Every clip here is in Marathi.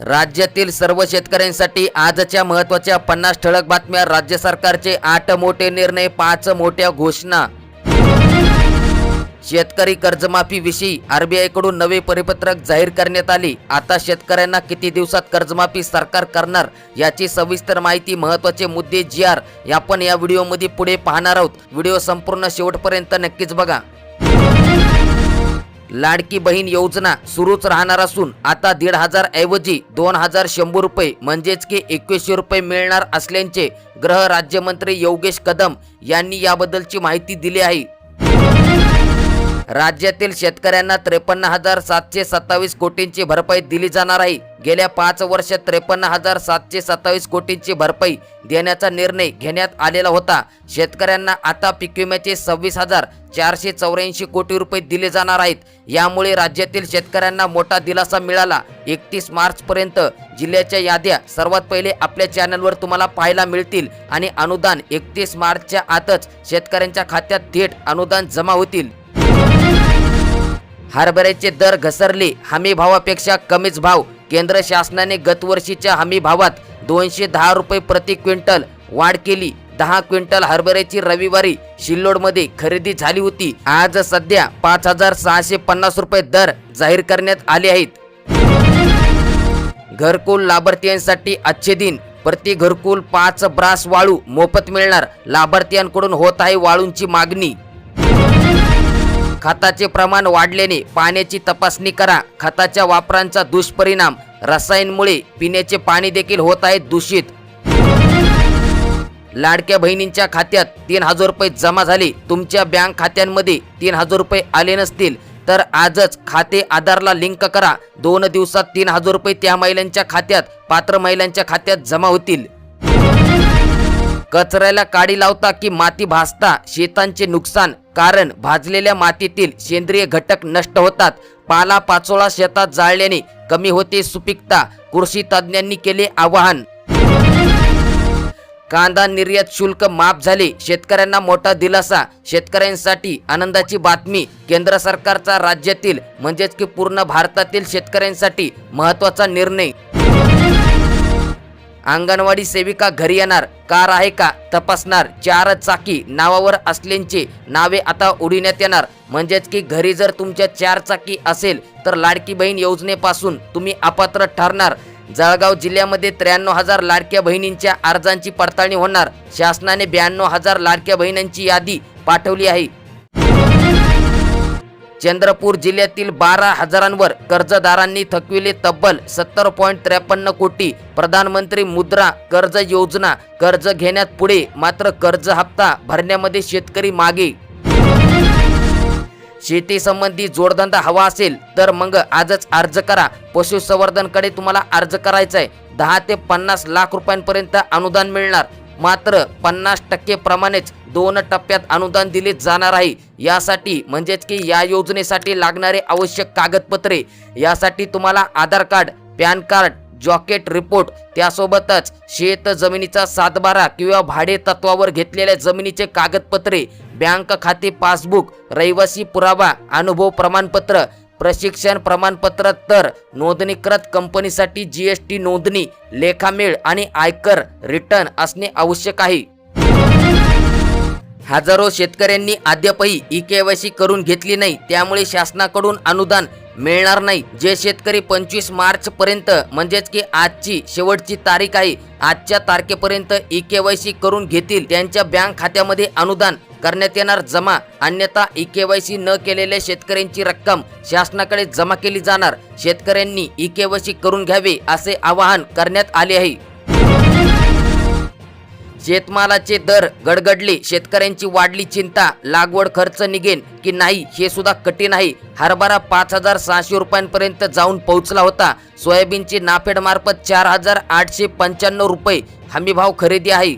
राज्यातील सर्व शेतकऱ्यांसाठी आजच्या महत्त्वाच्या पन्नास ठळक बातम्या राज्य सरकारचे आठ मोठे निर्णय पाच मोठ्या घोषणा. शेतकरी कर्जमाफीविषयी आरबीआयकडून नवे परिपत्रक जाहीर करण्यात आली. आता शेतकऱ्यांना किती दिवसात कर्जमाफी सरकार करणार याची सविस्तर माहिती महत्त्वाचे मुद्दे जी आर आपण या व्हिडिओमध्ये पुढे पाहणार आहोत. व्हिडिओ संपूर्ण शेवटपर्यंत नक्कीच बघा. लाडकी बहीण योजना सुरूच राहणार असून आता दीड हजार ऐवजी दोन हजार शंभर रुपये म्हणजेच की एकवीसशे रुपये मिळणार असल्याचे गृह राज्यमंत्री योगेश कदम यांनी याबद्दलची माहिती दिली आहे. राज्यातील शेतकऱ्यांना त्रेपन्न हजार सातशे सत्तावीस कोटींची भरपाई दिली जाणार आहे. गेल्या पाच वर्षात त्रेपन्न हजार सातशे सत्तावीस कोटींची भरपाई देण्याचा निर्णय घेण्यात आलेला होता. शेतकऱ्यांना आता पीक विम्याचे सव्वीस हजार चारशे चौऱ्याऐंशी कोटी रुपये दिले जाणार आहेत. यामुळे राज्यातील शेतकऱ्यांना मोठा दिलासा मिळाला. एकतीस मार्च पर्यंत जिल्ह्याच्या याद्या सर्वात पहिले आपल्या चॅनलवर तुम्हाला पाहायला मिळतील आणि अनुदान एकतीस मार्चच्या आतच शेतकऱ्यांच्या खात्यात थेट अनुदान जमा होतील. हरभऱ्याचे दर घसरले हमी भावापेक्षा कमीच भाव. केंद्र शासनाने गतवर्षीच्या हमी भावात दोनशे दहा रुपये प्रति क्विंटल वाढ केली. दहा क्विंटल हरभऱ्याची रविवारी शिल्लोडमध्ये खरेदी झाली होती. आज सध्या पाच हजार सहाशे पन्नास रुपये दर जाहीर करण्यात आले आहेत. घरकुल लाभार्थ्यांसाठी आजचे दिन. प्रति घरकुल पाच ब्रास वाळू मोफत मिळणार. लाभार्थ्यांकडून होत आहे वाळूंची मागणी. खताचे प्रमाण वाढल्याने पाण्याची तपासणी करा. खताच्या वापरांचा दुष्परिणाम. रसायनमुळे पिण्याचे पाणी देखील होत आहे दूषित. लाडक्या बहिणींच्या खात्यात तीन हजार रुपये जमा झाले. तुमच्या बँक खात्यांमध्ये तीन हजार रुपये आले नसतील तर आजच खाते आधारला लिंक करा. दोन दिवसात तीन हजार रुपये त्या महिलांच्या खात्यात पात्र महिलांच्या खात्यात जमा होतील. कचऱ्याला काडी लावता की माती भासता शेतांचे नुकसान कारण भाजलेल्या मातीतील सेंद्रिय घटक नष्ट होतात. पाला पाचोळा शेतात जाळल्याने कमी होते सुपीकता कृषी तज्ज्ञांनी केले आवाहन. कांदा निर्यात शुल्क माफ झाले शेतकऱ्यांना मोठा दिलासा. शेतकऱ्यांसाठी आनंदाची बातमी केंद्र सरकारचा राज्यातील म्हणजेच की पूर्ण भारतातील शेतकऱ्यांसाठी महत्त्वाचा निर्णय. अंगणवाडी सेविका घरी येणार कार आहे का तपासणार चार चाकी नावावर असल्यांचे नावे आता उडविण्यात येणार. म्हणजेच की घरी जर तुमच्या चार चाकी असेल तर लाडकी बहीण योजनेपासून तुम्ही अपात्र ठरणार. जळगाव जिल्ह्यामध्ये त्र्याण्णव हजार लाडक्या बहिणींच्या अर्जांची पडताळणी होणार. शासनाने ब्याण्णव हजार लाडक्या बहिणींची यादी पाठवली आहे. चंद्रपूर जिल्ह्यातील बारा हजारांवर कर्जदारांनी थकविले तब्बल सत्तर पॉईंट त्रेपन्न कोटी. प्रधानमंत्री मुद्रा कर्ज योजना कर्ज घेण्यात पुढे मात्र कर्ज हप्ता भरण्यामध्ये शेतकरी मागे. शेतीसंबंधी जोडधंदा हवा असेल तर मग आजच अर्ज करा. पशुसंवर्धनकडे तुम्हाला अर्ज करायचा आहे दहा ते पन्नास लाख रुपयांपर्यंत अनुदान मिळणार. मात्र पन्नास टक्के प्रमाणेच दोन टप्प्यात अनुदान दिले जाणार आहे. यासाठी म्हणजेच की या योजनेसाठी लागणारे आवश्यक कागदपत्रे. यासाठी तुम्हाला आधार कार्ड पॅन कार्ड जॉकेट रिपोर्ट त्यासोबतच शेत जमिनीचा सातबारा किंवा भाडे तत्वावर घेतलेल्या जमिनीचे कागदपत्रे बँक खाते पासबुक रहिवासी पुरावा अनुभव प्रमाणपत्र प्रशिक्षण प्रमाणपत्र तर नोंदणीकृत कंपनीसाठी जीएसटी नोंदणी लेखामेळ आणि आयकर रिटर्न असणे आवश्यक आहे. हजारो शेतकऱ्यांनी अद्यापही ई केवायसी करून घेतली नाही. त्यामुळे शासनाकडून अनुदान मिळणार नाही. जे शेतकरी पंचवीस मार्च पर्यंत म्हणजेच की आजची शेवटची तारीख आहे आजच्या तारखेपर्यंत ई केवायसी करून घेतील त्यांच्या बँक खात्यामध्ये अनुदान करण्यात येणार जमा. अन्यथा ई केवायसी न केलेल्या शेतकऱ्यांची रक्कम शासनाकडे जमा केली जाणार. शेतकऱ्यांनी ई केवायसी करून घ्यावे असे आवाहन करण्यात आले आहे. शेतमालाचे दर गडगडले शेतकऱ्यांची वाढली चिंता लागवड खर्च निघेन की नाही हे सुद्धा कठीण आहे. हरभरा पाच हजार सहाशे रुपयांपर्यंत जाऊन पोहोचला होता. सोयाबीनची नाफेड मार्फत चार हजार आठशे पंच्याण्णव रुपये हमीभाव खरेदी आहे.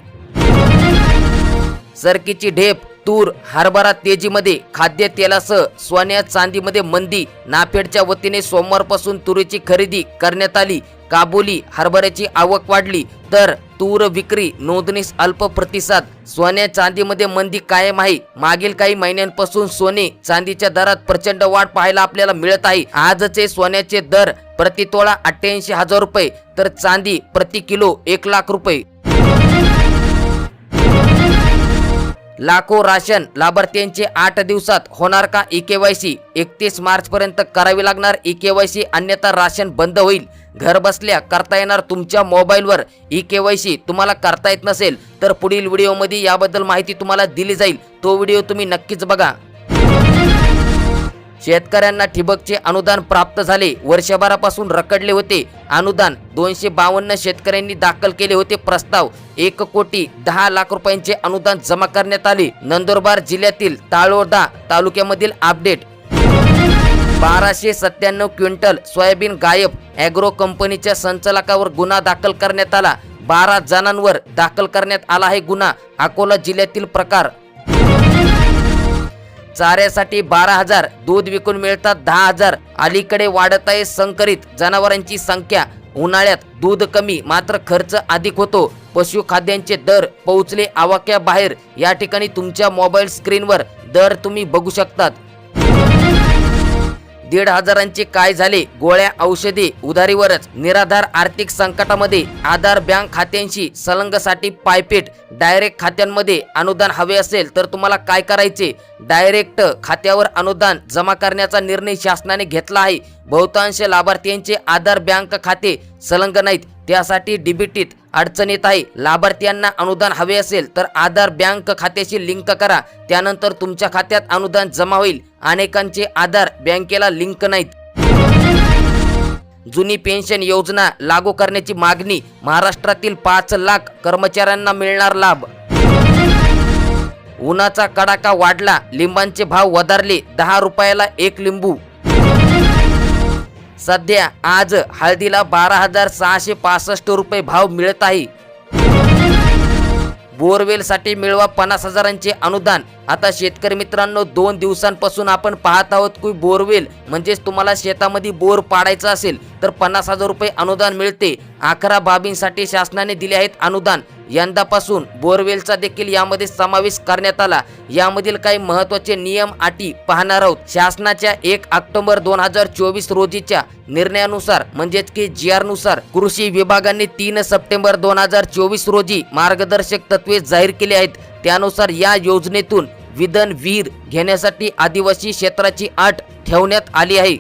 सरकीची ढेप तूर हरभरा तेजीमध्ये खाद्य तेलासह सोन्या चांदीमध्ये मंदी नाफेडच्या वतीने सोमवारपासून तुरीची खरेदी करण्यात आली. काबुली हरभऱ्याची आवक वाढली. तर तूर विक्री नोंदणीस अल्प प्रतिसाद. सोन्या चांदीमध्ये मंदी कायम आहे. मागील काही महिन्यांपासून सोने चांदीच्या दरात प्रचंड वाढ पाहायला आपल्याला मिळत आहे. आजचे सोन्याचे दर प्रतितोळा अठ्ठ्याऐंशी हजार रुपये तर चांदी प्रति किलो एक लाख रुपये. लाखो राशन लाभार्थ्यांचे आठ दिवसात होणार का ई के वाय सी? एकतीस मार्च पर्यंत करावी लागणार ई के वाय सी अन्यथा राशन बंद होईल. घर बसल्या करता येणार तुमच्या मोबाईलवर ई के वाय सी. तुम्हाला करता येत नसेल तर पुढील व्हिडिओमध्ये याबद्दल माहिती तुम्हाला दिली जाईल. तो व्हिडिओ तुम्ही नक्कीच बघा. शेतकऱ्यांना ठिबकचे अनुदान प्राप्त झाले. वर्षभरापासून रखडले होते. अनुदान दोनशे बावन्न शेतकऱ्यांनी दाखल केले होते. प्रस्ताव एक कोटी दहा लाख रुपयांचे अनुदान जमा करण्यात आले. नंदुरबार जिल्ह्यातील ताळोदा तालुक्यामधील अपडेट. बाराशे सत्त्याण्णव क्विंटल सोयाबीन गायब ॲग्रो कंपनीच्या संचालकावर गुन्हा दाखल करण्यात आला. बारा जणांवर दाखल करण्यात आला आहे गुन्हा. अकोला जिल्ह्यातील प्रकार. चाऱ्यासाठी बारा हजार दूध विकून मिळतात दहा हजार. अलीकडे वाढत आहे संकरित जनावरांची संख्या. उन्हाळ्यात दूध कमी मात्र खर्च अधिक होतो. पशुखाद्यांचे दर पोहोचले आवाक्याबाहेर. या ठिकाणी तुमच्या मोबाईल स्क्रीनवर दर तुम्ही बघू शकतात. दीड हजारांचे काय झाले? गोळ्या औषधे उधारीवरच. निराधार आर्थिक संकटामध्ये आधार बँक खात्यांशी सलंगसाठी पायपेट. डायरेक्ट खात्यांमध्ये अनुदान हवे असेल तर तुम्हाला काय करायचे? डायरेक्ट खात्यावर अनुदान जमा करण्याचा निर्णय शासनाने घेतला आहे. बहुतांश लाभार्थ्यांचे आधार बँक खाते संलग्न नाहीत. त्यासाठी डीबीटीत अडचणीत आहे. लाभार्थ्यांना अनुदान हवे असेल तर आधार बँक खात्याशी लिंक करा. त्यानंतर तुमच्या खात्यात अनुदान जमा होईल. अनेकांचे आधार बँकेला लिंक नाहीत. जुनी पेन्शन योजना लागू करण्याची मागणी महाराष्ट्रातील पाच लाख कर्मचाऱ्यांना मिळणार लाभ. उन्हाचा कडाका वाढला. लिंबांचे भाव वधारले. दहा रुपयाला एक लिंबू. सध्या आज हळदीला बारा हजार सहाशे पासष्ट रुपये भाव मिळत आहे. बोरवेलसाठी मिळवा पन्नास हजारांचे अनुदान. आता शेतकरी मित्रांनो दोन दिवसांपासून आपण पाहत आहोत की बोरवेल म्हणजेच तुम्हाला शेतामध्ये बोर पाडायचा असेल. तर पन्नास हजार रुपये अनुदान मिळते. अकरा बाबींसाठी शासनाने दिले आहेत अनुदान. यंदापासून बोरवेलचा देखील यामध्ये समावेश करण्यात आला. यामधील काही महत्त्वाचे नियम अटी पाहणार आहोत. शासनाच्या एक ऑक्टोबर दोन हजार चोवीस रोजीच्या निर्णयानुसार म्हणजेच की जी आरनुसार कृषी विभागाने तीन सप्टेंबर दोन हजार चोवीस रोजी मार्गदर्शक तत्वे जाहीर केली आहेत. त्यानुसार या योजनेतून विधन विहीर घेण्यासाठी आदिवासी क्षेत्राची अट ठेवण्यात आली आहे.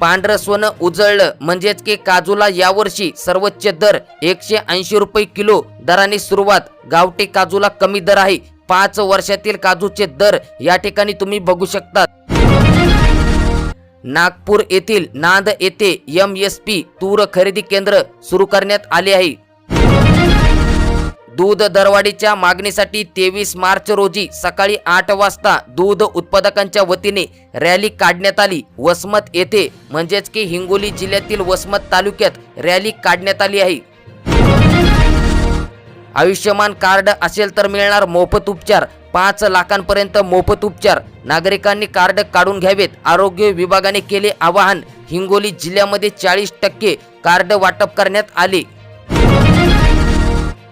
पांढरं सोनं उजळलं. म्हणजेच की काजूला यावर्षी सर्वोच्च दर एकशे ऐंशी रुपये किलो दराने सुरुवात. गावठी काजूला कमी दर आहे. पाच वर्षातील काजूचे दर या ठिकाणी तुम्ही बघू शकता नागपूर येथील नांद येथे एम एस पी तूर खरेदी केंद्र सुरू करण्यात आले आहे. दूध दरवाढीच्या मागणीसाठी तेवीस मार्च रोजी सकाळी आठ वाजता दूध उत्पादकांच्या वतीने रॅली काढण्यात आली. वसमत येथे म्हणजेच की हिंगोली जिल्ह्यातील वसमत तालुक्यात रॅली काढण्यात आली आहे. आयुष्यमान कार्ड असेल तर मिळणार मोफत उपचार. पाच लाखांपर्यंत मोफत उपचार. नागरिकांनी कार्ड काढून घ्यावेत. आरोग्य विभागाने केले आवाहन. हिंगोली जिल्ह्यामध्ये चाळीस टक्के कार्ड वाटप करण्यात आले.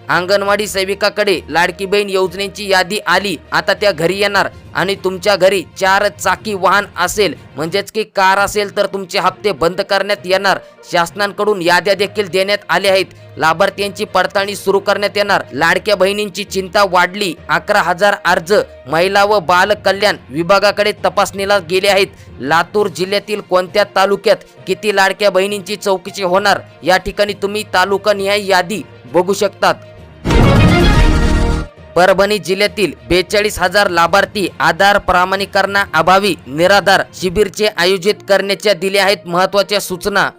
अंगणवाडी सेविकाकडे लाडकी बहीण योजनेची यादी आली. आता त्या घरी येणार आणि तुमच्या घरी चार चाकी वाहन असेल म्हणजेच की कार असेल तर तुमचे हप्ते बंद करण्यात येणार. शासनाकडून याद्या देखील देण्यात आल्या आहेत. लाभार्थ्यांची पडताळणी सुरू करण्यात येणार. लाडक्या बहिणींची चिंता वाढली. अकरा हजार अर्ज महिला व बाल कल्याण विभागाकडे तपासणीला गेले आहेत. लातूर जिल्ह्यातील कोणत्या तालुक्यात किती लाडक्या बहिणींची चौकशी होणार? या ठिकाणी तुम्ही तालुका निहाय यादी बघू शकतात. परभणी जिल्ह्यातील बेचाळीस हजार लाभार्थी आधार प्रामाणिकरणा अभावी निराधार शिबिरचे आयोजित करण्याच्या दिल्या आहेत महत्त्वाच्या सूचना.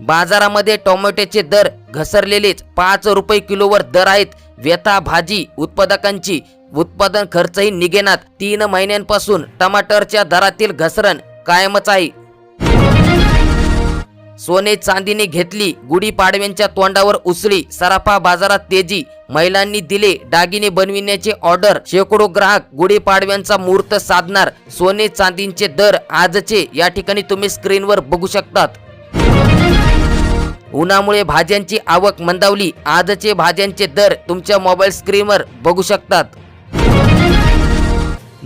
बाजारामध्ये टोमॅटोचे दर घसरलेलेच पाच रुपये किलोवर दर आहेत. व्यथा भाजी उत्पादकांची उत्पादन खर्चही निघेनात. तीन महिन्यांपासून टमाटरच्या दरातील घसरण कायमच आहे. सोने चांदीने घेतली गुढीपाडव्यांच्या तोंडावर उसळी सराफा बाजारात तेजी महिलांनी दिले दागिने बनविण्याचे ऑर्डर शेकडो ग्राहक गुढीपाडव्यांचा मुहूर्त साधणार सोने चांदींचे दर आजचे या ठिकाणी तुम्ही स्क्रीनवर बघू शकतात. उन्हामुळे भाज्यांची आवक मंदावली आजचे भाज्यांचे दर तुमच्या मोबाईल स्क्रीनवर बघू शकतात.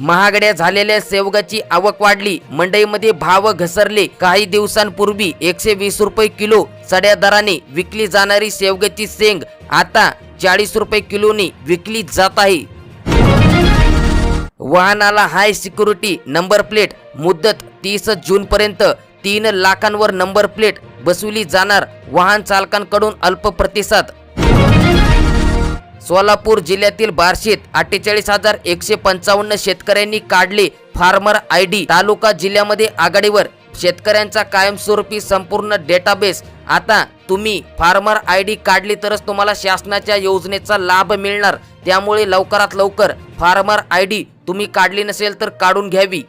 महागड्या झालेल्या सेवगाची आवक वाढली. मंडईमध्ये भाव घसरले. काही दिवसांपूर्वी एकशे वीस रुपये किलो सड्या दराने विकली जाणारी शेवग्याची शेंग आता चाळीस रुपये किलोने विकली जात आहे. वाहनाला हाय सिक्युरिटी नंबर प्लेट. मुदत तीस जून पर्यंत तीन लाखांवर नंबर प्लेट बसवली जाणार वाहन चालकांकडून अल्प प्रतिसाद. सोलापूर जिल्ह्यातील बार्शीत अठ्ठेचाळीस हजार एकशे पंचावन्न शेतकऱ्यांनी काढले फार्मर आय डी. तालुका जिल्ह्यामध्ये आघाडीवर. शेतकऱ्यांचा कायमस्वरूपी संपूर्ण डेटाबेस. आता तुम्ही फार्मर आय डी काढली तरच तुम्हाला शासनाच्या योजनेचा लाभ मिळणार. त्यामुळे लवकरात लवकर फार्मर आय डी तुम्ही काढली नसेल तर काढून घ्यावी.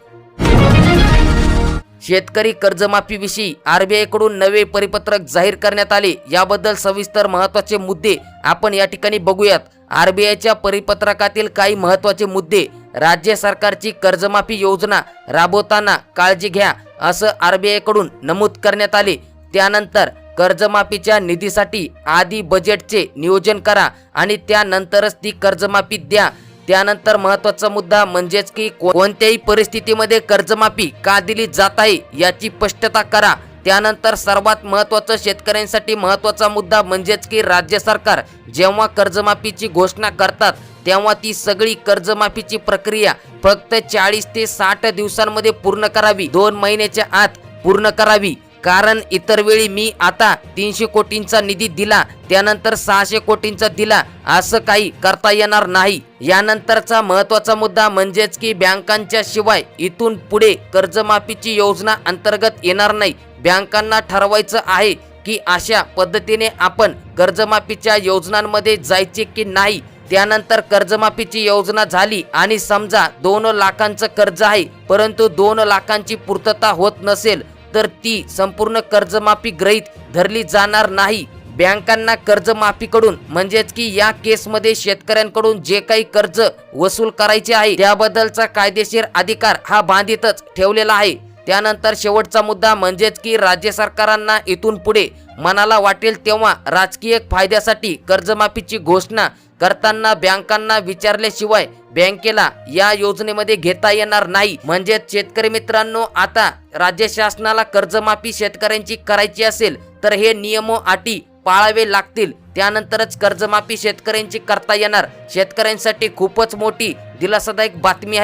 शेतकरी कर्जमाफीविषयी आरबीआयकडून नवे परिपत्रक जाहीर करण्यात आले. याबद्दल सविस्तर महत्त्वाचे मुद्दे आपण या ठिकाणी बघूयात. आरबीआयच्या परिपत्रकातील काही महत्त्वाचे मुद्दे. राज्य सरकारची कर्जमाफी योजना राबवताना काळजी घ्या असं आरबीआयकडून नमूद करण्यात आले. त्यानंतर कर्जमाफीच्या निधीसाठी आधी बजेटचे नियोजन करा आणि त्यानंतरच ती कर्जमाफी द्या. त्यानंतर महत्त्वाचा मुद्दा म्हणजेच की कोणत्याही परिस्थितीमध्ये कर्जमाफी का दिली जात आहे याची स्पष्टता करा. त्यानंतर सर्वात महत्वाचं शेतकऱ्यांसाठी महत्त्वाचा मुद्दा म्हणजेच की राज्य सरकार जेव्हा कर्जमाफीची घोषणा करतात तेव्हा ती सगळी कर्जमाफीची प्रक्रिया फक्त चाळीस ते साठ दिवसांमध्ये पूर्ण करावी. दोन महिन्याच्या आत पूर्ण करावी. कारण इतर वेळी मी आता तीनशे कोटींचा निधी दिला त्यानंतर सहाशे कोटींचा दिला असं काही करता येणार नाही. यानंतरचा महत्त्वाचा मुद्दा म्हणजेच की बँकांच्या शिवाय इथून पुढे कर्जमाफीची योजना अंतर्गत येणार नाही. बँकांना ठरवायचं आहे की अशा पद्धतीने आपण कर्जमाफीच्या योजनांमध्ये जायचे की नाही. त्यानंतर कर्जमाफीची योजना झाली आणि समजा दोन लाखांचं कर्ज आहे परंतु दोन लाखांची पूर्तता होत नसेल तर ती संपूर्ण कर्जमाफी गृहीत धरली जाणार नाही. बँकांना कर्जमाफीकडून म्हणजेच की या केसमध्ये शेतकऱ्यांकडून जे काही कर्ज वसूल करायचे आहे त्याबद्दलचा कायदेशीर अधिकार हा बांधितच ठेवलेला आहे. त्यानंतर शेवटचा मुद्दा म्हणजेच की राज्य सरकारांना इथून पुढे मनाला वाटेल तेव्हा राजकीय फायद्यासाठी कर्जमाफीची घोषणा करताना बँकांना विचारल्याशिवाय बँकेला या योजनेमध्ये घेता येणार नाही. म्हणजेच शेतकरी मित्रांनो आता राज्य शासनाला कर्जमाफी शेतकऱ्यांची करायची असेल तर हे नियम अटी पाळावे लागतील. त्यानंतरच कर्जमाफी शेतकऱ्यांची करता येणार. शेतकऱ्यांसाठी खूपच मोठी दिलासादायक बातमी आहे.